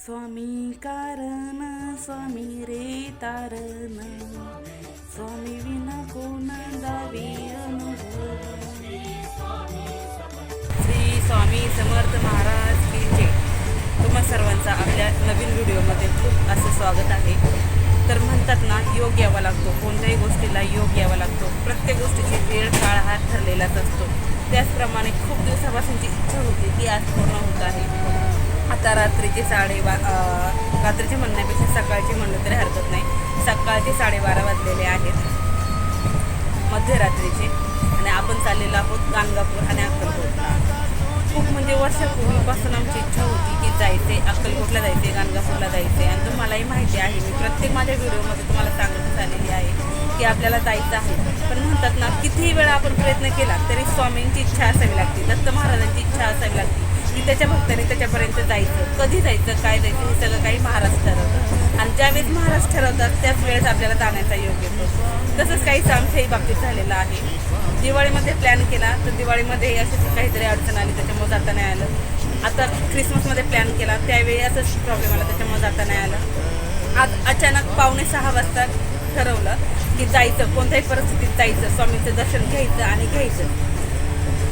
स्वामी कारण स्वामी रे तारण. स्वामी विना कोण दावी अनुभव श्री स्वामी समर्थ महाराज की जय. तुम्हा सर्वांचा आपल्या नवीन व्हिडिओमध्ये खूप असं स्वागत आहे. तर म्हणतात ना योग यावा लागतो. कोणत्याही गोष्टीला योग यावा लागतो. प्रत्येक गोष्टीची वेळ काळ हा ठरलेलाच असतो. त्याचप्रमाणे खूप दिवसापासूनची इच्छा होती की आज पूर्ण होत आहे आता साडेबा साडे बा रात्रीचे म्हणण्यापेक्षा सकाळचे म्हणलं तरी हरकत नाही. सकाळचे साडेबारा वाजलेले आहेत. मध्यरात्रीचे. आणि आपण चाललेलो आहोत गाणगापूर आणि अक्कलकोटला खूप म्हणजे वर्षापूर्वीपासून आमची इच्छा होती की जायचे अक्कलकोटला जायचे गाणगापूरला जायचे. आणि तुम्हालाही माहिती आहे मी प्रत्येक माझ्या व्हिडिओमध्ये तुम्हाला सांगत आलेली आहे की आपल्याला जायचं आहे. पण म्हणतात ना कितीही वेळा आपण प्रयत्न केला तरी स्वामींची इच्छा असावी लागते दत्त महाराजांची इच्छा असावी लागते. की त्याच्या भक्ताने त्याच्यापर्यंत जायचं. कधी जायचं काय जायचं हे सगळं काही महाराज ठरवतं आणि ज्यावेळेस महाराज ठरवतात त्याच वेळेस आपल्याला जाण्याचा योग येतो. तसंच काहीच आमच्याही बाबतीत झालेलं आहे. दिवाळीमध्ये प्लॅन केला तर दिवाळीमध्ये अशीच काहीतरी अडचण आली त्याच्यामुळे जाता नाही आलं. आता क्रिसमसमध्ये प्लॅन केला त्यावेळी असंच प्रॉब्लेम आला त्याच्यामुळे जाता नाही आलं. आज अचानक पावणे सहा वाजता ठरवलं की जायचं कोणत्याही परिस्थितीत जायचं स्वामीचं दर्शन घ्यायचं आणि घ्यायचं.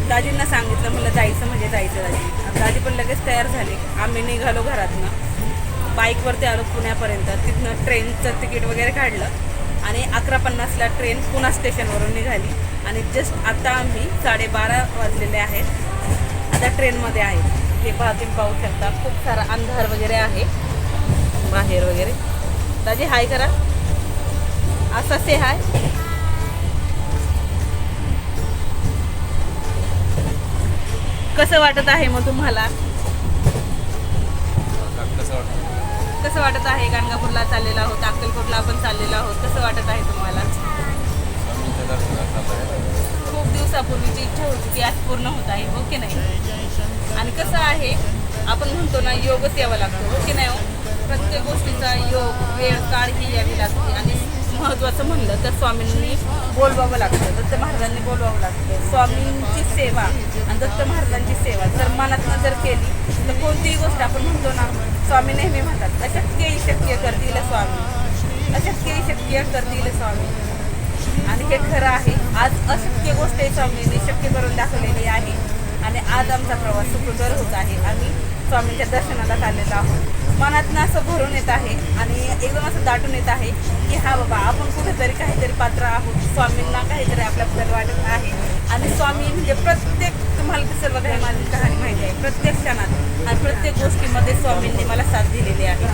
दाजींना सांगितलं म्हणलं जायचं म्हणजे जायचं दाजी. दाजी पण लगेच तयार झाले. आम्ही निघालो घरातनं. बाईकवरती आलो पुण्यापर्यंत. तिथनं ट्रेनचं तिकीट वगैरे काढलं. आणि अकरा पन्नासला ट्रेन पुणा स्टेशनवरून निघाली. आणि जस्ट आता आम्ही साडेबारा वाजलेले आहेत. आता ट्रेनमध्ये आहे. हे पाहतील पाहू शकता. खूप सारा अंधार वगैरे आहे. बाहेर वगैरे. दाजी हाय करा. असा से हाय कसं वाटत आहे मग तुम्हाला? कसं वाटतं? आहे गाणगापूरला चाललेला आहोत अक्कलकोटला आपण चाललेलो आहोत? कसं वाटत आहे तुम्हाला? खूप दिवसापूर्वीची इच्छा होती ती आज पूर्ण होत आहे हो की नाही? आणि कसं आहे आपण म्हणतो ना योगच यावा लागतो हो की नाही हो? प्रत्येक गोष्टीचा योग वेळ काळ ही यावी लागते. आणि महत्त्वाचं म्हणलं तर स्वामींनी बोलवावं लागतं दत्त महाराजांनी बोलवावं लागतं. स्वामींची सेवा आणि दत्त महाराजांची सेवा जर मनातनं जर केली तर कोणतीही गोष्ट आपण म्हणतो ना स्वामी नेहमी म्हणतात अशक्यही शक्य करतील स्वामी. अशक्यही शक्य करतील स्वामी. आणि हे खरं आहे आज अशक्य गोष्ट आहे स्वामींनी शक्य करून दाखवलेली आहे. आणि आज आमचा प्रवास सुखकर होत आहे. आम्ही स्वामींच्या दर्शनाला चाललेलो आहोत. मनातनं असं भरून येत आहे आणि एकदम असं दाटून येत आहे की हा बाबा आपण कुठेतरी काहीतरी पात्र आहोत. स्वामींना काहीतरी आपल्याबद्दल वाटत आहे. आणि स्वामी म्हणजे प्रत्येक तुम्हाला सर्व काही माझी कहाणी माहिती आहे. प्रत्येक क्षणात आणि प्रत्येक गोष्टीमध्ये स्वामींनी मला साथ दिलेली आहे.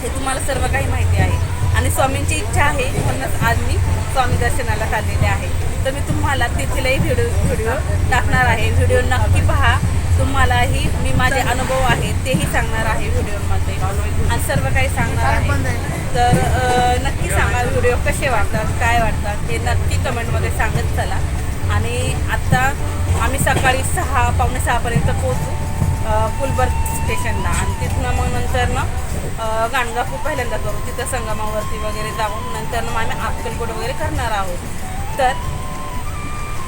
हे तुम्हाला सर्व काही माहिती आहे. आणि स्वामींची इच्छा आहे म्हणूनच आज मी स्वामी दर्शनाला चाललेले आहे. तर मी तुम्हाला तिथलेही व्हिडिओ व्हिडिओ टाकणार आहे. व्हिडिओ नक्की पहा. तुम्हालाही मी माझे अनुभव आहेत तेही सांगणार आहे व्हिडिओमध्ये. आणि सर्व काही सांगणार आहे. तर नक्की सांगा व्हिडिओ कसे वाटतात काय वाटतात हे नक्की कमेंटमध्ये सांगत चला. आणि आत्ता आम्ही सकाळी सहा पावणे सहापर्यंत पोहोचू अ, स्टेशनला. आणि तिथनं मग नंतर ना गाणगापूर पहिल्यांदा करू तिथं संगमावरती वगैरे जाऊन नंतर मग आम्ही अक्कलकोट वगैरे करणार आहोत. तर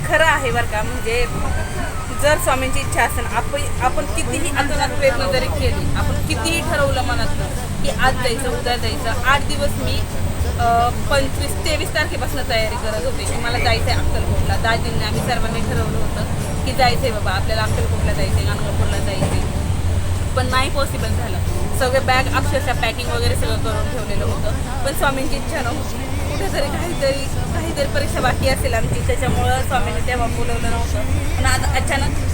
खरं आहे बरं का म्हणजे जर स्वामींची इच्छा असेल आपण आपण कितीही अंतरात प्रयत्न जरी केली आपण कितीही ठरवलं मनातलं की आज जायचं उद्या जायचं आठ दिवस मी पंचवीस तेवीस तारखेपासून तयारी करत होते. की मला जायचं आहे अक्कलकोटला. दाजींनी आम्ही सर्वांनी ठरवलं होतं की जायचं आहे बाबा आपल्याला अक्कलकोटला जायचं आहे गाणगापूरला जायचं आहे पण नाही पॉसिबल झालं. सगळे बॅग अक्षरशः पॅकिंग वगैरे सगळं करून ठेवलेलं होतं. पण स्वामींची इच्छा नव्हती. कुठेतरी काहीतरी काहीतरी परीक्षा बाकी असेल आमची. त्याच्यामुळं स्वामींनी तेव्हा बोलवलं नव्हतं. पण आज अचानक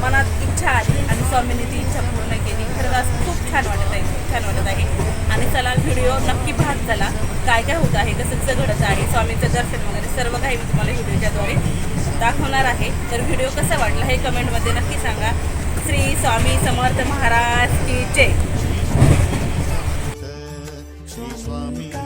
मनात इच्छा आली आणि स्वामींनी ती इच्छा पूर्ण केली. खरंच आज खूप छान वाटत आहे. खूप छान वाटत आहे. आणि चला व्हिडिओ नक्की पाहत चला. काय काय होत आहे कसं कसं घडत आहे स्वामींचं दर्शन वगैरे सर्व काही मी तुम्हाला व्हिडिओच्याद्वारे दाखवणार आहे. तर व्हिडिओ कसा वाटला हे कमेंटमध्ये नक्की सांगा. श्री स्वामी समर्थ महाराज की जय. mommy.